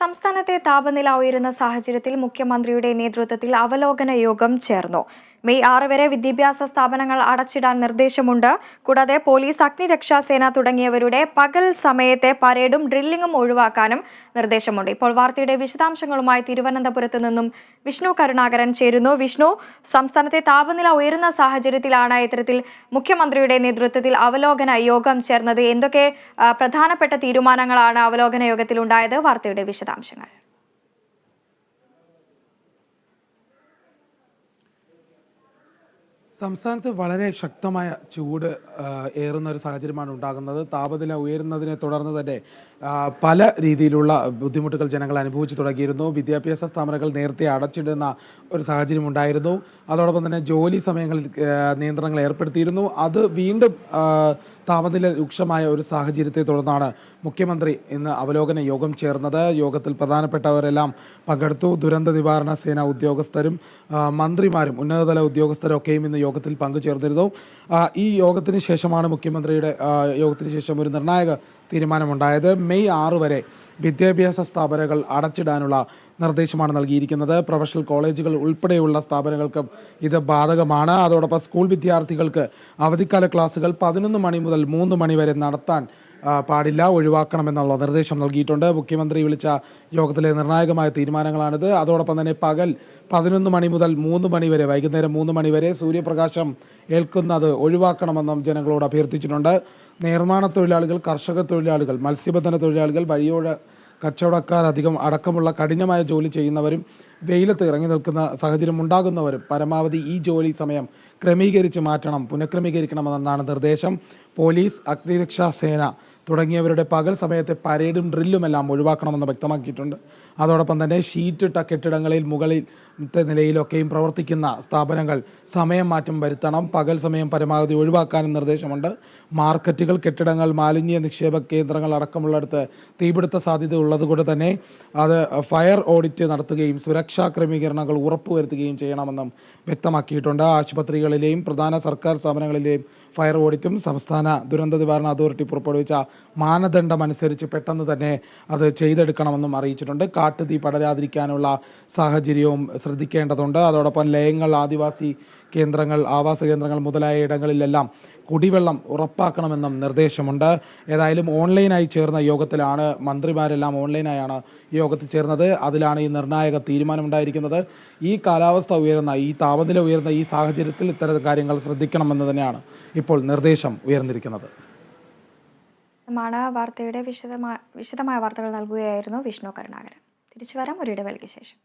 സംസ്ഥാനത്തെ താപനില ഉയരുന്ന സാഹചര്യത്തിൽ മുഖ്യമന്ത്രിയുടെ നേതൃത്വത്തിൽ അവലോകന യോഗം ചേർന്നു. മെയ് ആറ് വരെ വിദ്യാഭ്യാസ സ്ഥാപനങ്ങൾ അടച്ചിടാൻ നിർദ്ദേശമുണ്ട്. കൂടാതെ പോലീസ് അഗ്നിരക്ഷാസേന തുടങ്ങിയവരുടെ പകൽ സമയത്തെ പരേഡും ഡ്രില്ലിങ്ങും ഒഴിവാക്കാനും നിർദ്ദേശമുണ്ട്. ഇപ്പോൾ വാർത്തയുടെ വിശദാംശങ്ങളുമായി തിരുവനന്തപുരത്ത് നിന്നും വിഷ്ണു കരുണാകരൻ ചേരുന്നു. വിഷ്ണു സംസ്ഥാനത്തെ താപനില ഉയരുന്ന സാഹചര്യത്തിലാണ് ഇത്തരത്തിൽ മുഖ്യമന്ത്രിയുടെ നേതൃത്വത്തിൽ അവലോകന യോഗം ചേർന്നത്. എന്തൊക്കെ പ്രധാനപ്പെട്ട തീരുമാനങ്ങളാണ് അവലോകന യോഗത്തിൽ ഉണ്ടായത് വാർത്തയുടെ വിശദാംശങ്ങൾ. സംസ്ഥാനത്ത് വളരെ ശക്തമായ ചൂട് ഏറുന്ന ഒരു സാഹചര്യമാണ് ഉണ്ടാകുന്നത്. താപനില ഉയരുന്നതിനെ തുടർന്ന് തന്നെ പല രീതിയിലുള്ള ബുദ്ധിമുട്ടുകൾ ജനങ്ങൾ അനുഭവിച്ചു തുടങ്ങിയിരുന്നു. വിദ്യാഭ്യാസ സ്ഥാപനങ്ങൾ നേരത്തെ അടച്ചിടുന്ന ഒരു സാഹചര്യം ഉണ്ടായിരുന്നു. അതോടൊപ്പം തന്നെ ജോലി സമയങ്ങളിൽ നിയന്ത്രണങ്ങൾ ഏർപ്പെടുത്തിയിരുന്നു. അത് വീണ്ടും താപനില രൂക്ഷമായ ഒരു സാഹചര്യത്തെ തുടർന്നാണ് മുഖ്യമന്ത്രി ഇന്ന് അവലോകന യോഗം ചേർന്നത്. യോഗത്തിൽ പ്രധാനപ്പെട്ടവരെല്ലാം പങ്കെടുത്തു. ദുരന്ത നിവാരണ സേന ഉദ്യോഗസ്ഥരും മന്ത്രിമാരും ഉന്നതതല ഉദ്യോഗസ്ഥരും ഒക്കെയും ഇന്ന് യോഗത്തിൽ പങ്കുചേർന്നിരുന്നു. ഈ യോഗത്തിന് ശേഷമാണ് മുഖ്യമന്ത്രിയുടെ യോഗത്തിന് ശേഷം ഒരു നിർണായക തീരുമാനമുണ്ടായത്. മെയ് ആറ് വരെ വിദ്യാഭ്യാസ സ്ഥാപനങ്ങൾ അടച്ചിടാനുള്ള നിർദ്ദേശമാണ് നൽകിയിരിക്കുന്നത്. പ്രൊഫഷണൽ കോളേജുകൾ ഉൾപ്പെടെയുള്ള സ്ഥാപനങ്ങൾക്കും ഇത് ബാധകമാണ്. അതോടൊപ്പം സ്കൂൾ വിദ്യാർത്ഥികൾക്ക് അവധിക്കാല ക്ലാസുകൾ പതിനൊന്ന് മണി മുതൽ മൂന്ന് മണി വരെ നടത്താൻ പാടില്ല ഒഴിവാക്കണമെന്നുള്ള നിർദ്ദേശം നൽകിയിട്ടുണ്ട്. മുഖ്യമന്ത്രി വിളിച്ച യോഗത്തിലെ നിർണായകമായ തീരുമാനങ്ങളാണിത്. അതോടൊപ്പം തന്നെ പകൽ പതിനൊന്ന് മണി മുതൽ മൂന്ന് മണി വരെ വൈകുന്നേരം മൂന്ന് മണി വരെ സൂര്യപ്രകാശം ഏൽക്കുന്നത് ഒഴിവാക്കണമെന്നും ജനങ്ങളോട് അഭ്യർത്ഥിച്ചിട്ടുണ്ട്. നിർമ്മാണ തൊഴിലാളികൾ കർഷക തൊഴിലാളികൾ മത്സ്യബന്ധന തൊഴിലാളികൾ വഴിയോട് കച്ചവടക്കാർ അധികം അടക്കമുള്ള കഠിനമായ ജോലി ചെയ്യുന്നവരും വെയിലത്ത് ഇറങ്ങി നിൽക്കുന്ന സാഹചര്യം ഉണ്ടാകുന്നവർ പരമാവധി ഈ ജോലി സമയം ക്രമീകരിച്ച് മാറ്റണം പുനഃക്രമീകരിക്കണമെന്നാണ് നിർദ്ദേശം. പോലീസ് അഗ്നിരക്ഷാ സേന തുടങ്ങിയവരുടെ പകൽ സമയത്തെ പരേഡും ഡ്രില്ലും എല്ലാം ഒഴിവാക്കണമെന്ന് വ്യക്തമാക്കിയിട്ടുണ്ട്. അതോടൊപ്പം തന്നെ ഷീറ്റിട്ട കെട്ടിടങ്ങളിൽ മുകളിൽ നിലയിലൊക്കെയും പ്രവർത്തിക്കുന്ന സ്ഥാപനങ്ങൾ സമയം മാറ്റം വരുത്തണം പകൽ സമയം പരമാവധി ഒഴിവാക്കാനും നിർദ്ദേശമുണ്ട്. മാർക്കറ്റുകൾ കെട്ടിടങ്ങൾ മാലിന്യ നിക്ഷേപ കേന്ദ്രങ്ങൾ അടക്കമുള്ളിടത്ത് തീപിടുത്ത സാധ്യത ഉള്ളതുകൊണ്ട് തന്നെ അത് ഫയർ ഓഡിറ്റ് നടത്തുകയും സുരക്ഷാ ക്രമീകരണങ്ങൾ ഉറപ്പുവരുത്തുകയും ചെയ്യണമെന്നും വ്യക്തമാക്കിയിട്ടുണ്ട്. ആശുപത്രികളിലെയും പ്രധാന സർക്കാർ സ്ഥാപനങ്ങളിലെയും ഫയർ ഓഡിറ്റും സംസ്ഥാന ദുരന്ത നിവാരണ അതോറിറ്റി പുറപ്പെടുവിച്ച മാനദണ്ഡം അനുസരിച്ച് പെട്ടെന്ന് തന്നെ അത് ചെയ്തെടുക്കണമെന്നും അറിയിച്ചിട്ടുണ്ട്. കാട്ടുതീ പടരാതിരിക്കാനുള്ള സാഹചര്യവും ശ്രദ്ധിക്കേണ്ടതുണ്ട്. അതോടൊപ്പം ലയങ്ങൾ ആദിവാസി കേന്ദ്രങ്ങൾ ആവാസ കേന്ദ്രങ്ങൾ മുതലായ ഇടങ്ങളിലെല്ലാം കുടിവെള്ളം ഉറപ്പാക്കണമെന്നും നിർദ്ദേശമുണ്ട്. ഏതായാലും ഓൺലൈനായി ചേർന്ന യോഗത്തിലാണ് മന്ത്രിമാരെല്ലാം ഓൺലൈനായാണ് യോഗത്തിൽ ചേർന്നത്. അതിലാണ് ഈ നിർണായക തീരുമാനമുണ്ടായിരിക്കുന്നത്. ഈ കാലാവസ്ഥ ഉയരുന്ന ഈ താപനില ഉയർന്ന ഈ സാഹചര്യത്തിൽ ഇത്തരം കാര്യങ്ങൾ ശ്രദ്ധിക്കണമെന്ന് തന്നെയാണ് ഇപ്പോൾ നിർദ്ദേശം ഉയർന്നിരിക്കുന്നത്. മാണ് വാർത്തയുടെ വിശദമായ വിശദമായ വാർത്തകൾ നൽകുകയായിരുന്നു വിഷ്ണു കരുണാകരൻ. തിരിച്ചു വരാം ഒരു ഇടവേളയ്ക്ക് ശേഷം.